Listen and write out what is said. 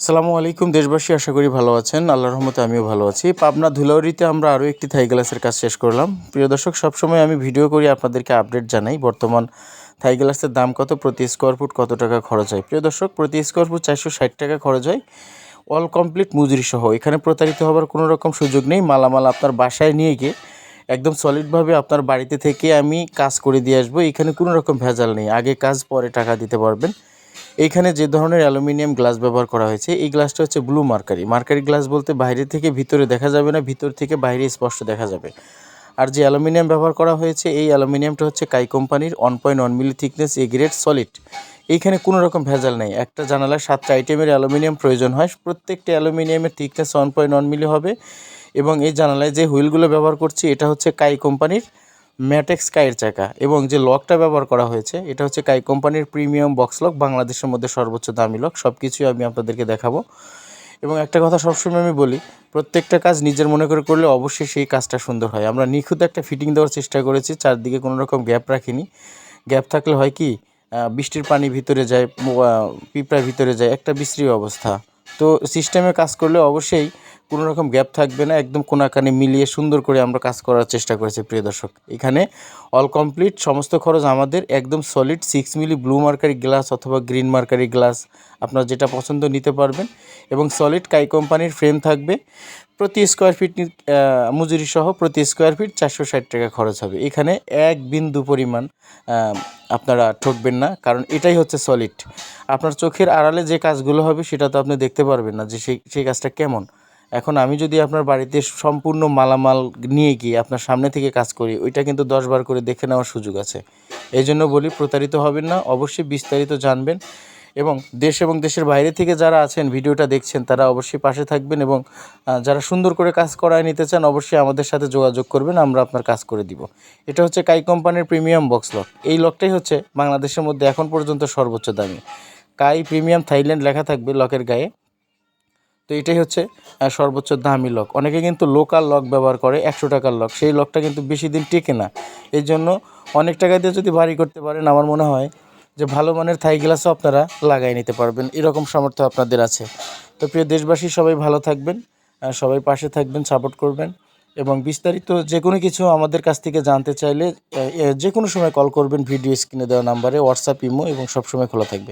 সালামু আলাইকুম, দেশবাসী, আশা করি ভালো আছেন। আল্লাহর রহমতে আমিও ভালো আছি। পাবনা ধুলাউড়িতে আমরা আরও একটি থাই গ্লাসের কাজ শেষ করলাম। প্রিয় দর্শক, সবসময় আমি ভিডিও করি, আপনাদেরকে আপডেট জানাই। বর্তমান থাই গ্লাসের দাম কত, প্রতি স্কোয়ার ফুট কত টাকা খরচ হয়? প্রিয় দর্শক, প্রতি স্কোয়ার ফুট চারশো ষাট টাকা খরচ হয়। অল কমপ্লিট মজুরি সহ। এখানে প্রতারিত হবার কোনো রকম সুযোগ নেই। মালামাল আপনার বাসায় নিয়ে গিয়ে একদম সলিডভাবে আপনার বাড়িতে থেকে আমি কাজ করে দিয়ে আসব। এখানে কোনো রকম ভেজাল নেই। আগে কাজ, পরে টাকা দিতে পারবেন। এইখানে যে ধরনের অ্যালুমিনিয়াম গ্লাস ব্যবহার করা হয়েছে, এই গ্লাসটা হচ্ছে ব্লু মার্কারি। মার্কারি গ্লাস বলতে বাইরে থেকে ভিতরে দেখা যাবে না, ভিতর থেকে বাইরে স্পষ্ট দেখা যাবে। আর যে অ্যালুমিনিয়াম ব্যবহার করা হয়েছে, এই অ্যালুমিনিয়ামটা হচ্ছে কাই কোম্পানির one point one milli thickness A grade solid. এইখানে কোনো রকম ভেজাল নেই। একটা জানালায় সাতটা আইটেমের অ্যালুমিনিয়াম প্রয়োজন হয়। প্রত্যেকটা অ্যালুমিনিয়ামের thickness one point one milli হবে। এবং এই জানালায় যে হুইলগুলো ব্যবহার করছি, এটা হচ্ছে কাই কোম্পানির ম্যাটেক্স কাইয়ের চাকা এবং যে লকটা ব্যবহার করা হয়েছে, এটা হচ্ছে কাই কোম্পানির প্রিমিয়াম বক্স লক বাংলাদেশের মধ্যে সর্বোচ্চ দামি লক সব কিছুই আমি আপনাদেরকে দেখাবো। এবং একটা কথা সবসময় আমি বলি, প্রত্যেকটা কাজ নিজের মনে করে করলে অবশ্যই সেই কাজটা সুন্দর হয়। আমরা নিখুঁত একটা ফিটিং দেওয়ার চেষ্টা করেছি, চারদিকে কোনো রকম গ্যাপ রাখিনি। গ্যাপ থাকলে হয় কি বৃষ্টির পানি ভিতরে যায় পিঁপড়া ভিতরে যায়, একটা বিশ্রী অবস্থা। তো সিস্টেমে কাজ করলে অবশ্যই কোনো রকম গ্যাপ থাকবে না, একদম কোনাকানি মিলিয়ে সুন্দর করে আমরা কাজ করার চেষ্টা করেছি, প্রিয় দর্শক। এখানে অল কমপ্লিট সমস্ত খরচ আমাদের একদম solid six milli blue mercury glass অথবা গ্রিন মার্কারি গ্লাস আপনার যেটা পছন্দ নিতে পারবেন। এবং সলিড কাই কোম্পানির ফ্রেম থাকবে, প্রতি স্কোয়ার ফিট মজুরি সহ প্রতি স্কোয়ার ফিট চারশো ষাট টাকা খরচ হবে। এখানে এক বিন্দু পরিমাণ আপনারা ঠকবেন না, কারণ এটাই হচ্ছে সলিড আপনার চোখের আড়ালে যে কাজগুলো হবে, সেটা তো আপনি দেখতে পারবেন না যে সেই সেই কাজটা কেমন। এখন আমি যদি আপনার বাড়িতে সম্পূর্ণ মালামাল নিয়ে গিয়ে আপনার সামনে থেকে কাজ করি, ওইটা কিন্তু দশবার করে দেখে নেওয়ার সুযোগ আছে। এই জন্য বলি, প্রতারিত হবেন না, অবশ্যই বিস্তারিত জানবেন এবং দেশ এবং দেশের বাইরে থেকে যারা আছেন, ভিডিওটা দেখছেন, তারা অবশ্যই পাশে থাকবেন এবং যারা সুন্দর করে কাজ করায় নিতে চান, অবশ্যই আমাদের সাথে যোগাযোগ করবেন, আমরা আপনার কাজ করে দিব। এটা হচ্ছে কাই কোম্পানির প্রিমিয়াম বক্স লক। এই লকটাই হচ্ছে বাংলাদেশের মধ্যে এখন পর্যন্ত সর্বোচ্চ দামি। কাই প্রিমিয়াম থাইল্যান্ড লেখা থাকবে লকের গায়ে। তো এটাই হচ্ছে সর্বোচ্চ দামি লক। অনেকে কিন্তু লোকাল লক ব্যবহার করে, একশো টাকার লক সেই লকটা কিন্তু বেশি দিন টেকে না। এই জন্য অনেক টাকা দিয়ে যদি ভারী করতে পারেন, আমার মনে হয় যে ভালো মানের থাই গ্লাসও আপনারা লাগাই নিতে পারবেন। এরকম সামর্থ্য আপনাদের আছে। তো প্রিয় দেশবাসী, সবাই ভালো থাকবেন সবাই পাশে থাকবেন সাপোর্ট করবেন এবং বিস্তারিত যে কোনো কিছু আমাদের কাছ থেকে জানতে চাইলে যে কোনো সময় কল করবেন ভিডিও স্ক্রিনে দেওয়া নাম্বারে হোয়াটসঅ্যাপ ইমো এবং সবসময় খোলা থাকবে।